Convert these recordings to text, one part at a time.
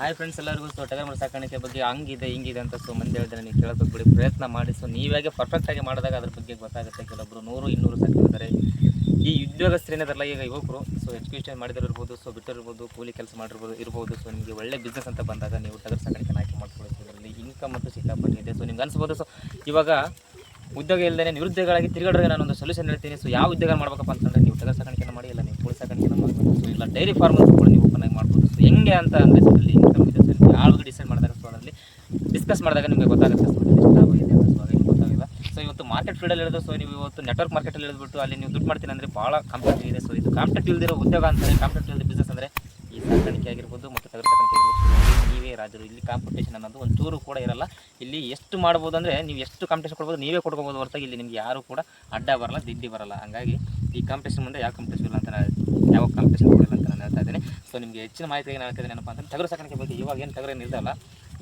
Hi friends ಎಲ್ಲರಿಗೂ so ಟಗರ್ ಸಾಕಾಣಿಕೆ ಬಗ್ಗೆ ಹಂಗಿದೆ, ಹಿಂಗಿದೆ ಅಂತ ಸೊ ಮಂದಿ ಹೇಳಿದ್ರೆ ನೀವು ಕೇಳೋದಕ್ಕೆ ಬಿಡಿ, ಪ್ರಯತ್ನ ಮಾಡಿ. ಸೊ ನೀವಾಗೆ ಪರ್ಫೆಕ್ಟಾಗಿ ಮಾಡಿದಾಗ ಅದ್ರ ಬಗ್ಗೆ ಗೊತ್ತಾಗುತ್ತೆ. ಕೆಲವೊಬ್ರು ನೂರು, ಇನ್ನೂರು ಸಾಕಿರ್ತಾರೆ ಈ ಉದ್ಯೋಗಸ್ಥರೇನಿದಾರಲ್ಲ ಈಗ ಯುವಕರು, ಸೊ ಎಜುಕೇಷನ್ ಮಾಡಿದಿರ್ಬೋದು ಸೊ ಬಿಟ್ಟಿರ್ಬೋದು ಕೂಲಿ ಕೆಲಸ ಮಾಡಿರ್ಬೋದು ಇರ್ಬೋದು. ಸೊ ನಿಮಗೆ ಒಳ್ಳೆ ಬಿಸ್ನೆಸ್ ಅಂತ ಬಂದಾಗ ನೀವು ಟಗರ್ ಸಾಕಾಣಿಕೆ ಆಯ್ಕೆ ಮಾಡ್ಕೊಳ್ಳೋದು ಇದರಲ್ಲಿ ಇನ್ಕಮ್ ಮತ್ತು ಸಿಕ್ಕಾಪಟ್ಟೆ ಇದೆ. ಸೊ ನಿಮ್ಗೆ ಅನ್ಸ್ಬೋದು, ಸೊ ಇವಾಗ ಉದ್ಯೋಗ ಇಲ್ಲದೆ ನಿರುದ್ಯೋಗಗಳಾಗಿ ತಿರುಗಾಡೋದ್ರೆ ನಾನು ಒಂದು ಸೊಲ್ಯೂಷನ್ ಹೇಳ್ತೀನಿ. ಸೊ ಯಾವ ಉದ್ಯೋಗ ಮಾಡ್ಬೇಕಪ್ಪ ಅಂತಂದ್ರೆ ನೀವು ಟಗರ್ ಸಾಕಾಣಿಕೆ ಮಾಡಿ, ಇಲ್ಲ ನೀವು ಕೋಳಿ ಸಾಕಾಣಿಕೆ ಮಾಡ್ಬೋದು ಸೊ ಇಲ್ಲ ಡೈರಿ ಫಾರ್ಮ್ ಕೂಡ ನೀವು ಓಪನ್ ಆಗಿ ಮಾಡ್ಬೋದು. ಸೊ ಹೆಂಗೆ ಅಂತ ಅಂದರೆ ಯಾವಾಗ ಡಿಸೈಡ್ ಮಾಡಿದಾಗ ಸೊ ಅದರಲ್ಲಿ ಡಿಸ್ಕಸ್ ಮಾಡಿದಾಗ ನಿಮಗೆ ಗೊತ್ತಾಗುತ್ತೆ ಸೊ ಎಷ್ಟು ಸೊ ಅದೇನು ಗೊತ್ತಾಗಿಲ್ಲ. ಸೊ ಇವತ್ತು ಮಾರ್ಕೆಟ್ ಫೀಲ್ಡಲ್ಲಿ ಇರೋದು ಸೊ ನೀವು ಇವತ್ತು ನೆಟ್ವರ್ಕ್ ಮಾರ್ಕೆಟಲ್ಲಿ ಇಳಿದ್ಬಿಟ್ಟು ಅಲ್ಲಿ ನೀವು ದುಡ್ಡು ಮಾಡ್ತೀನಿ ಅಂದರೆ ಭಾಳ ಕಾಂಪಿಟೇಟಿವ್ ಇದೆ. ಸೊ ಇದು ಕಾಂಪಿಟೇಟಿವ್ ಇಲ್ದಿರೋ ಉದ್ಯೋಗ ಅಂತಾರೆ ಕಾಂಪಿಟೇಟಿವ್ ಇಲ್ಲದ ಬಿಸ್ನೆಸ್ ಅಂದರೆ ಈ ಸಾಕಾಣಿಕೆ ಆಗಿರ್ಬೋದು ಮತ್ತು ನೀವೇ ರಾಜರು ಇಲ್ಲಿ ಕಾಂಪಿಟೇಷನ್ ಅನ್ನೋದು ಒಂದು ಚೂರು ಕೂಡ ಇರಲ್ಲ. ಇಲ್ಲಿ ಎಷ್ಟು ಮಾಡ್ಬೋದು ಅಂದರೆ ನೀವು ಎಷ್ಟು ಕಾಂಪಿಟೇಷನ್ ಕೊಡ್ಬೋದು ನೀವೇ ಕೊಡ್ಕೋಬೋದು ಹೊರತಾಗಿ ಇಲ್ಲಿ ನಿಮ್ಗೆ ಯಾರು ಕೂಡ ಅಡ್ಡ ಬರಲ್ಲ, ದಿಡ್ಡಿ ಬರಲ್ಲ. ಹಂಗಾಗಿ ಈ ಕಾಂಪಿಟೇಷನ್ ಮುಂದೆ ಯಾವ ಕಾಂಪಿಟೇಷನ್ ಇಲ್ಲ ಅಂತ ನಾನು ಯಾವ ಕಾಂಪಿಟೇಷನ್ ಕೊಡಲ್ಲ ಅಂತ ನಾನು ಹೇಳ್ತಾ ಇದ್ದೀನಿ. ಸೊ ನಿಮಗೆ ಹೆಚ್ಚಿನ ಮಾಹಿತಿ ನಾನು ಹೇಳ್ತಾ ಇದ್ದೀನಿ ಏನಪ್ಪ ಅಂತಂದ್ರೆ ಟಗರು ಸಾಕಾಣಿಕೆ ಬಗ್ಗೆ ಇವಾಗ ಏನು ತಗರೇನು ಇಲ್ದಲ್ಲ.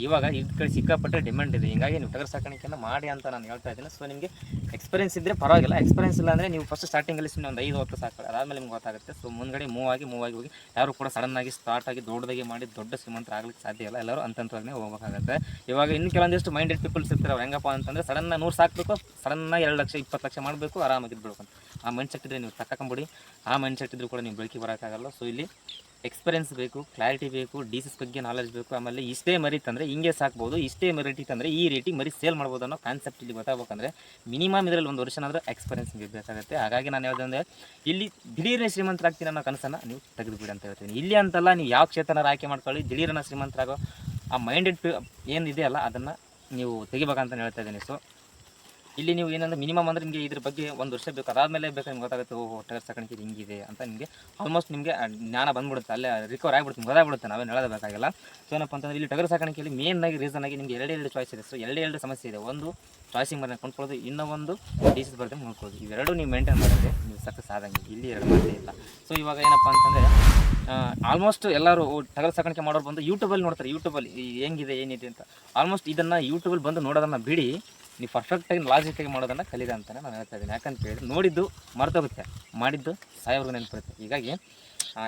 ಇವಾಗ ಕಡೆ ಸಿಕ್ಕಾಪಟ್ಟೆ ಡಿಮ್ಯಾಂಡ್ ಇದೆ. ಹಿಂಗಾಗಿ ನೀವು ಟಗರ್ ಸಾಕಾಣಿಕೆಯನ್ನು ಮಾಡಿ ಅಂತ ನಾನು ಹೇಳ್ತಾ ಇದ್ದೀನಿ. ಸೊ ನಿಮಗೆ ಎಕ್ಸ್ಪೀರಿಯನ್ಸ್ ಇದ್ದರೆ ಪರವಾಗಿಲ್ಲ. ಎಕ್ಸ್ಪೀರಿಯನ್ಸ್ ಇಲ್ಲ ಅಂದರೆ ನೀವು ಫಸ್ಟ್ ಸ್ಟಾರ್ಟಿಂಗಲ್ಲಿ ಸುಮ್ಮನೆ ಒಂದು ಐದು ಹತ್ತು ಸಾಕು ಅದಾದಮೇಲೆ ನಿಮ್ಗೆ ಗೊತ್ತಾಗುತ್ತೆ. ಸೊ ಮುಂದ್ಗಡೆ ಮೂವ್ ಆಗಿ ಮೂವ್ ಆಗಿ ಹೋಗಿ ಯಾರು ಕೂಡ ಸಡನ್ನಾಗಿ ಸ್ಟಾರ್ಟ್ ಆಗಿ ದೊಡ್ಡದಾಗಿ ಮಾಡಿ ದೊಡ್ಡ ಶ್ರೀಮಂತರ ಆಗಲಿಕ್ಕೆ ಸಾಧ್ಯ ಇಲ್ಲ. ಎಲ್ಲರೂ ಹಂತವಾಗಿ ಹೋಗಬೇಕಾಗುತ್ತೆ. ಇವಾಗ ಇನ್ನು ಕೆಲವೊಂದಿಷ್ಟು ಮೈಂಡೆಡ್ ಪೀಪಲ್ಸ್ ಇರ್ತಾರೆ ಅವ್ರು ಹೆಂಗಪ್ಪ ಅಂತಂದರೆ ಸಡನ್ನ ನೂರು ಸಾಕಬೇಕು ಸಡನ್ನಾಗಿ ಎರಡು ಲಕ್ಷ, ಇಪ್ಪತ್ತು ಲಕ್ಷ ಮಾಡಬೇಕು ಆರಾಮಾಗಿ ಇದ್ಬಿಡ್ಬೇಕು ಆ ಮೈಂಡ್ ಸೆಟ್ ಇದ್ದರೆ ನೀವು ತಕ್ಕೊಂಬಿಡಿ ಆ ಮೈಂಡ್ ಸೆಟ್ ಇದ್ರೂ ಕೂಡ ನೀವು ಬೆಳಕಿ ಬರೋಕ್ಕಾಗಲ್ಲ. ಸೊ ಇಲ್ಲಿ ಎಕ್ಸ್ಪೀರಿಯನ್ಸ್ ಬೇಕು ಕ್ಲಾರಿಟಿ ಬೇಕು ಡಿಸೀಸ್ ಬಗ್ಗೆ ನಾಲೆಜ್ ಬೇಕು, ಆಮೇಲೆ ಇಷ್ಟೇ ಮರಿ ತಂದರೆ ಹಿಂಗೆ ಸಾಕ್ಬೋದು, ಇಷ್ಟೇ ಮರಿತಿತ್ತಂದರೆ ಈ ರೇಟಿಗೆ ಮರಿ ಸೇಲ್ ಮಾಡ್ಬೋದು ಅನ್ನೋ ಕಾನ್ಸೆಪ್ಟ್ ಇಲ್ಲಿ ಗೊತ್ತಾಗಬೇಕಂದ್ರೆ ಮಿನಿಮಮ್ ಇದರಲ್ಲಿ ಒಂದು ವರ್ಷನಾದರೂ ಎಕ್ಸ್ಪೀರಿಯನ್ಸ್ ಬೇಕಾಗುತ್ತೆ. ಹಾಗಾಗಿ ನಾನು ಹೇಳ್ದಂದ್ರೆ ಇಲ್ಲಿ ದಿಢೀರನೇ ಶ್ರೀಮಂತರಾಗ್ತೀನಿ ಅನ್ನೋ ಕನಸನ್ನು ನೀವು ತೆಗೆದುಬಿಡಿ ಅಂತ ಹೇಳ್ತೀನಿ. ಇಲ್ಲಿ ಅಂತಲ್ಲ ನೀವು ಯಾವ ಕ್ಷೇತ್ರನ ಆಯ್ಕೆ ಮಾಡ್ಕೊಳ್ಳಿ, ದಿಢೀರನ ಶ್ರೀಮಂತರಾಗೋ ಆ ಮೈಂಡೆಡ್ ಏನಿದೆಯಲ್ಲ ಅದನ್ನು ನೀವು ತೆಗಿಬೇಕಂತ ಹೇಳ್ತಾ ಇದ್ದೀನಿ. ಸೊ ಇಲ್ಲಿ ನೀವು ಏನಂದ್ರೆ ಮಿನಿಮಮ್ ಅಂದ್ರೆ ನಿಮಗೆ ಇದ್ರ ಬಗ್ಗೆ ಒಂದು ವರ್ಷ ಬೇಕು. ಅದಾದಮೇಲೆ ಬೇಕು ನಿಮ್ಗೆ ಗೊತ್ತಾಗುತ್ತೆ, ಓಹ್ ಟಗರ್ ಸಾಕಾಣಿಕೆ ಹಿಂಗಿದೆ ಅಂತ ನಿಮಗೆ ಆಲ್ಮೋಸ್ಟ್ ನಿಮಗೆ ಜ್ಞಾನ ಬಂದ್ಬಿಡುತ್ತೆ. ಅಲ್ಲೇ ರಿಕವರ್ ಆಗಿಬಿಡುತ್ತೆ ಗೊತ್ತಾಗ್ಬಿಡುತ್ತೆ, ನಾವೇನು ಹೇಳೋದಬೇಕಾಗಿಲ್ಲ ಸೊ ಏನಪ್ಪ ಅಂತಂದ್ರೆ ಇಲ್ಲಿ ಟಗರ್ ಸಾಕಾಣಿಕೆಯಲ್ಲಿ ಆಗಿ ರೀಸನ್ ಆಗಿ ನಿಮಗೆ ಎರಡೇ ಎರಡು ಚಾಯ್ಸ್ ಇದೆ ಸೊ ಎರಡೇ ಎರಡು ಸಮಸ್ಯೆ ಇದೆ. ಒಂದು ಚಾಯ್ಸಿಂಗ್ ಮರ ಕೊಂಡ್ಕೊಳ್ಳೋದು, ಇನ್ನೂ ಒಂದು ಡಿಸೀಸ್ ಬರುತ್ತೆ ನೋಡ್ಕೊಳ್ಳೋದು. ಇವೆರಡು ನೀವು ಮೇಂಟೈನ್ ಮಾಡಿದ್ರೆ ನೀವು ಸಕ್ಸಸ್ ಆದಂಗೆ. ಇಲ್ಲಿ ಎರಡು ಮಾತ್ರ ಇಲ್ಲ. ಸೊ ಇವಾಗ ಏನಪ್ಪ ಅಂತಂದರೆ ಆಲ್ಮೋಸ್ಟ್ ಎಲ್ಲರೂ ಟಗರ್ ಸಾಕಾಣಿಕೆ ಮಾಡೋರು ಬಂದು ಯೂಟ್ಯೂಬಲ್ಲಿ ನೋಡ್ತಾರೆ. ಯೂಟ್ಯೂಬಲ್ಲಿ ಹೆಂಗಿದೆ, ಏನಿದೆ ಅಂತ. ಆಲ್ಮೋಸ್ಟ್ ಇದನ್ನು ಯೂಟ್ಯೂಬಲ್ಲಿ ಬಂದು ನೋಡೋದನ್ನು ಬಿಡಿ. ನೀವು ಪರ್ಫೆಕ್ಟಾಗಿ ಲಾಜಿಕ್ಟಾಗಿ ಮಾಡೋದನ್ನು ಕಲಿದ ಅಂತಲೇ ನಾನು ಹೇಳ್ತಾ ಇದ್ದೀನಿ. ಯಾಕಂತ ಹೇಳಿದ್ರೆ ನೋಡಿದ್ದು ಮರ್ತೋಗುತ್ತೆ. ಮಾಡಿದ್ದು ಸಾಯೋರ್ಗು ನೆನಪಿರುತ್ತೆ. ಹೀಗಾಗಿ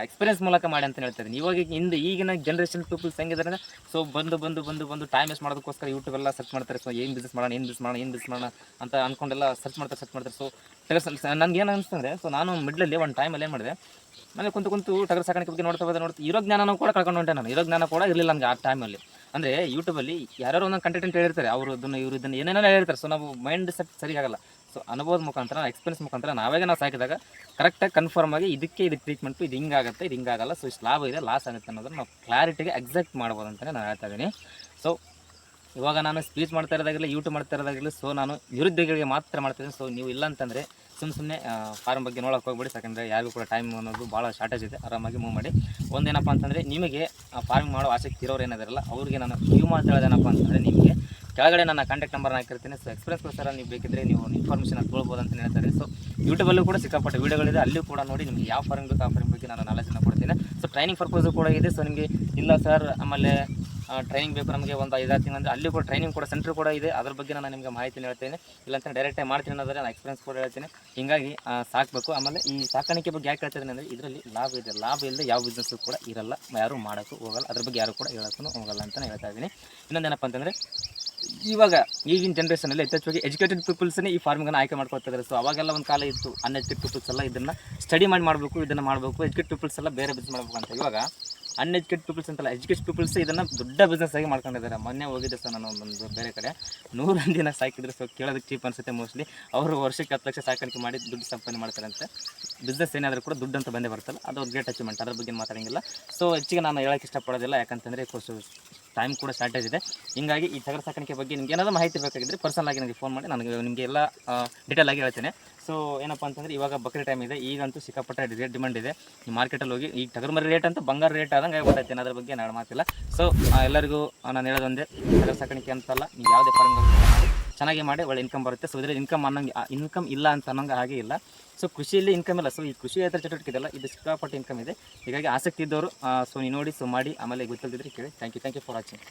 ಎಕ್ಸ್ಪೀರಿಯನ್ಸ್ ಮೂಲಕ ಮಾಡಿ ಅಂತ ಹೇಳ್ತಾ ಇದ್ದೀನಿ. ಇವಾಗ ಹಿಂದೆ ಈಗಿನ ಜನ್ರೇಷನ್ ಪೀಪಲ್ಸ್ ಹೆಂಗಿದ್ದಾರೆ ಸೊ ಬಂದು ಬಂದು ಬಂದು ಬಂದು ಟೈಮ್ ವೇಸ್ಟ್ ಮಾಡೋದಕ್ಕೋಸ್ಕರ ಯೂಟ್ಯೂಬೆಲ್ಲ ಸರ್ಚ್ ಮಾಡ್ತಾರೆ. ಸೊ ಏನು ಬಿಸ್ನೆಸ್ ಮಾಡೋಣ, ಏನು ಬಿಸ್ ಮಾಡೋಣ, ಏನು ಬಿಸ್ ಮಾಡೋಣ ಅಂತ ಅಂದ್ಕೊಂಡೆಲ್ಲ ಸರ್ಚ್ ಮಾಡ್ತಾರೆ ಸರ್ಚ್ ಮಾಡ್ತಾರೆ. ಸೊ ಟಗರ್ ನನಗೆ ಏನು ಅನಿಸ್ತಂದ್ರೆ ಸೊ ನಾನು ಮಿಡ್ಲಲ್ಲಿ ಒಂದು ಟೈಮಲ್ಲಿ ಏನು ಮಾಡಿದೆ ಮನೆ ಕುಂತು ಕುಂತು ಟಗರ್ ಸಾಕಾಣಿಕೆ ಬಗ್ಗೆ ನೋಡ್ತಾ ಹೋದೆ ನೋಡ್ತಾ ಇರೋ ಜ್ಞಾನನೂ ಕೂಡ ಕಳ್ಕೊಂಡು ಹೊಂಟೆ ನಾನು. ಇರೋ ಜ್ಞಾನ ಕೂಡ ಇರಲಿಲ್ಲ ನನಗೆ ಆ ಟೈಮಲ್ಲಿ ಅಂದರೆ ಯೂಟ್ಯೂಬಲ್ಲಿ ಯಾರು ಒಂದೊಂದು ಕಂಟೆಂಟ್ ಹೇಳಿರ್ತಾರೆ, ಅವರು ಅದನ್ನ, ಇವರು ಇದನ್ನ ಏನೇನೋ ಹೇಳಿರ್ತಾರೆ. ಸೊ ನಾವು ಮೈಂಡ್ ಸೆಟ್ ಸರಿ ಆಗಲ್ಲ. ಸೊ ಅನುಭವದ ಮುಖಾಂತರ ಎಕ್ಸ್ಪೀರಿಯನ್ಸ್ ಮುಖಾಂತರ ನಾವಾಗ ನಾವು ಸಾಕಿದಾಗ ಕರೆಕ್ಟಾಗಿ ಕನ್ಫರ್ಮ್ ಆಗಿ ಇದಕ್ಕೆ ಇದಕ್ಕೆ ಟ್ರೀಟ್ಮೆಂಟ್ ಇದು ಹಿಂಗಾಗುತ್ತೆ ಇದು ಹಿಂಗಾಗಲ್ಲ ಸೊ ಇಷ್ಟು ಲಾಭ ಇದೆ ಲಾಸ್ ಆಗುತ್ತೆ ಅನ್ನೋದನ್ನ ನಾವು ಕ್ಲಾರಿಟಿಗೆ ಎಕ್ಸಾಕ್ಟ್ ಮಾಡ್ಬೋದು ಅಂತಲೇ ನಾನು ಹೇಳ್ತಾ ಇದ್ದೀನಿ. ಸೊ ಇವಾಗ ನಾನು ಸ್ಪೀಚ್ ಮಾಡ್ತಾ ಇರೋದಾಗಲಿ ಯೂಟ್ಯೂಬ್ ಮಾಡ್ತಾ ಇರೋದಾಗಲಿ ಸೊ ನಾನು ನಿರುದ್ಯೋಗಿಗಳಿಗೆ ಮಾತ್ರ ಮಾಡ್ತಿದ್ದೀನಿ. ಸೊ ನೀವು ಇಲ್ಲ ಅಂತಂದರೆ ಸುಮ್ಮ ಸುಮ್ಮನೆ ಫಾರ್ಮ್ ಬಗ್ಗೆ ನೋಡೋಕೆ ಹೋಗ್ಬೇಡಿ. ಯಾಕಂದರೆ ಯಾರಿಗೂ ಕೂಡ ಟೈಮ್ ಅನ್ನೋದು ಭಾಳ ಶಾರ್ಟೇಜ್ ಇದೆ. ಆರಾಮಾಗಿ ಮೂವ್ ಮಾಡಿ. ಒಂದೇನಪ್ಪ ಅಂತಂದರೆ ನಿಮಗೆ ಫಾರ್ಮಿಂಗ್ ಮಾಡೋ ಆಸಕ್ತಿ ಇರೋರು ಏನಾದಿರಲ್ಲ, ಅವ್ರಿಗೆ ನಾನು ನೀವು ಮಾತು ಹೇಳೋದೇನಪ್ಪ ಅಂತಂದರೆ ನಿಮಗೆ ಕೆಳಗಡೆ ನನ್ನ ಕಾಂಟ್ಯಾಕ್ಟ್ ನಂಬರ್ ಹಾಕಿರ್ತೀನಿ. ಸೊ ಎಕ್ಸ್ಪ್ರೆಸ್ ಸರ್ ನೀವು ಬೇಕಿದ್ರೆ ನೀವು ಇನ್ಫಾರ್ಮೇಷನ್ ತೊಗೊಳ್ಬೋದು ಅಂತ ಹೇಳ್ತಾರೆ. ಸೊ ಯೂಟ್ಯೂಬಲ್ಲೂ ಕೂಡ ಸಿಕ್ಕಾಪಟ್ಟೆ ವೀಡಿಯೋಗಳಿದೆ ಅಲ್ಲೂ ಕೂಡ ನೋಡಿ ನಿಮಗೆ ಯಾವ ಫಾರ್ಮ್ ಬೇಕು ಆ ಫಾರ್ಮ್ ಬಗ್ಗೆ ನಾನು ನಾಲೆಜನ್ನು ಕೊಡ್ತೀನಿ. ಸೊ ಟ್ರೈನಿಂಗ್ ಪರ್ಪಸು ಕೂಡ ಇದೆ. ಸೊ ನಿಮಗೆ ಇಲ್ಲ ಸರ್ ಆಮೇಲೆ ಟ್ರೈನಿಂಗ್ ಬೇಕು ನಮಗೆ ಒಂದು ಐದಾರು ತಿಂಗಳು ಅಲ್ಲಿ ಕೂಡ ಟ್ರೈನಿಂಗ್ ಕೂಡ ಸೆಂಟ್ರ್ ಕೂಡ ಇದೆ. ಅದ್ರ ಬಗ್ಗೆ ನಾನು ನಿಮಗೆ ಮಾಹಿತಿ ಹೇಳ್ತೇನೆ. ಇಲ್ಲಾಂತ ಡೈರೆಕ್ಟಾಗಿ ಮಾಡ್ತೀನಿ ಅನ್ನೋದ್ರೆ ನಾನು ಎಕ್ಸ್ಪೀರಿಯನ್ಸ್ ಕೂಡ ಹೇಳ್ತೀನಿ. ಹಿಂಗಾಗಿ ಸಾಕಬೇಕು. ಆಮೇಲೆ ಈ ಸಾಕಾಣಿಕೆ ಬಗ್ಗೆ ಯಾಕೆ ಹೇಳ್ತಿದ್ದೀನಿ ಅಂದರೆ ಇದರಲ್ಲಿ ಲಾಭ ಇದೆ. ಲಾಭ ಇಲ್ಲದೆ ಯಾವ ಬಿಸ್ನೆಸ್ಸು ಕೂಡ ಇರಲ್ಲ. ಯಾರು ಮಾಡೋಕ್ಕೂ ಹೋಗಲ್ಲ. ಅದ್ರ ಬಗ್ಗೆ ಯಾರು ಕೂಡ ಹೇಳೋಕ್ಕೂ ಹೋಗಲ್ಲ ಅಂತಲೇ ಹೇಳ್ತಾ ಇದ್ದೀನಿ. ಇನ್ನೊಂದೇನಪ್ಪ ಅಂತಂದರೆ, ಇವಾಗ ಈಗಿನ ಜನ್ರೇಷನಲ್ಲಿ ಯಥೇಚ್ಛವಾಗಿ ಎಜುಕೇಟೆಡ್ ಪೀಪಲ್ಸನ್ನೇ ಈ ಫಾರ್ಮಿಂಗನ್ನು ಆಯ್ಕೆ ಮಾಡ್ಕೊಳ್ತಿದ್ದಾರೆ ಸೊ ಅವಾಗೆಲ್ಲ ಒಂದು ಕಾಲ ಇತ್ತು. ಅನ್ಎಜುಕೇಟ್ ಪೀಪಲ್ಸ್ ಎಲ್ಲ ಇದನ್ನು ಸ್ಟಡಿ ಮಾಡಿ ಮಾಡಬೇಕು, ಇದನ್ನು ಮಾಡಬೇಕು. ಎಜುಕೇಟ್ ಪೀಪಲ್ಸ್ ಎಲ್ಲ ಬೇರೆ ಬಿಸ್ ಮಾಡಬೇಕು ಅಂತ. ಇವಾಗ ಅನ್ಎಜುಕೇಟ್ ಪೀಪಲ್ಸ್ ಅಂತಲ್ಲ ಎಜುಕೇಟ್ ಪೀಪಲ್ಸ್ ಇದನ್ನು ದೊಡ್ಡ ಬಿಸ್ನೆಸ್ ಆಗಿ ಮಾಡ್ಕೊಂಡಿದ್ದಾರೆ. ಮೊನ್ನೆ ಹೋಗಿದ್ದೆ ಸರ್ ನಾನು ಒಂದು ಬೇರೆ ಕಡೆ. ನೂರು ಮಂದಿನ ಸಾಕಿದ್ರು ಸೊ ಕೇಳೋದಕ್ಕೆ ಚೀಪ್ ಅನಿಸುತ್ತೆ ಮೋಸ್ಟ್ಲಿ ಅವರು ವರ್ಷಕ್ಕೆ ಹತ್ತು ಲಕ್ಷ ಸಾಕಾಣಿಕೆ ಮಾಡಿ ದುಡ್ಡು ಸಂಪಾದನೆ ಅಂತ. ಬಿಸ್ನೆಸ್ ಏನಾದರೂ ಕೂಡ ದುಡ್ಡು ಅಂತ ಬಂದೇ ಬರ್ತಲ್ಲ, ಅದು ಒಂದು ಗ್ರೇಟ್ ಅಚೀವ್ಮೆಂಟ್ ಅದ್ರ ಬಗ್ಗೆ ಮಾತಾಡಂಗಿಲ್ಲ. ಸೊ ಹೆಚ್ಚಿಗೆ ನಾನು ಹೇಳೋಕ್ಕೆ ಇಷ್ಟಪಡೋದಿಲ್ಲ, ಯಾಕಂತಂದರೆ ಕೋರ್ಸು ಟೈಮ್ ಕೂಡ ಶಾರ್ಟೇಜ್ ಇದೆ ಹಿಂಗಾಗಿ ಈ ತಗರ ಸಾಕಾಣಿಕೆ ಬಗ್ಗೆ ನಿಮ್ಗೆ ಏನಾದರೂ ಮಾಹಿತಿ ಬೇಕಾಗಿದ್ದರೆ ಪರ್ಸನಲ್ ಆಗಿ ನನಗೆ ಫೋನ್ ಮಾಡಿ, ನನಗೆ ನಿಮಗೆ ಎಲ್ಲ ಡೀಟೇಲ್ ಆಗಿ ಹೇಳ್ತೇನೆ. ಸೊ ಏನಪ್ಪ ಅಂತಂದರೆ ಇವಾಗ ಬಕ್ರಿ ಟೈಮ್ ಇದೆ. ಈಗಂತೂ ಸಿಕ್ಕಾಪಟ್ಟೆ ರೇಟ್ ಡಿಮ್ಯಾಂಡ್ ಇದೆ. ಈ ಮಾರ್ಕೆಟಲ್ಲಿ ಹೋಗಿ, ಈ ಟಗರ್ ಮರಿ ರೇಟ್ ಅಂತ ಬಂಗಾರ ರೇಟ್ ಆದಂಗೆ ಗೊತ್ತಾಯ್ತೇನೆ ಅದ್ರ ಬಗ್ಗೆ ನಾನು ಮಾತಿಲ್ಲ. ಸೊ ಎಲ್ಲರಿಗೂ ನಾನು ಹೇಳೋದೊಂದೇ ತಗರ ಸಾಕಾಣಿಕೆ ಅಂತಲ್ಲ, ನೀವು ಯಾವುದೇ ಫಾರ್ಮ್ ಚೆನ್ನಾಗಿ ಮಾಡಿ ಒಳ್ಳೆ ಇನ್ಕಮ್ ಬರುತ್ತೆ. ಸೊ ಇದರಲ್ಲಿ ಇನ್ಕಮ್ ಅನ್ನಂಗೆ ಇನ್ಕಮ್ ಇಲ್ಲ ಅಂತ ಅನ್ನೋಂಗೆ ಹಾಗೆ ಇಲ್ಲ. ಸೊ ಕೃಷಿಯಲ್ಲಿ ಇನ್ಕಮ್ ಇಲ್ಲ. ಸೊ ಈ ಕೃಷಿ ಇತರ ಚಟುವಟಿಕೆ ಇದೆಲ್ಲ ಇದು ಸಿಕ್ಕಾಪಟ್ಟೆ ಇನ್ಕಮ್ ಇದೆ. ಹೀಗಾಗಿ ಆಸಕ್ತಿ ಇದ್ದವರು ಸೊ ನೀವು ನೋಡಿ ಸೊ ಮಾಡಿ, ಆಮೇಲೆ ಗೊತ್ತಿಲ್ಲದಿದ್ರೆ ಕೇಳಿ. Thank you thank you for watching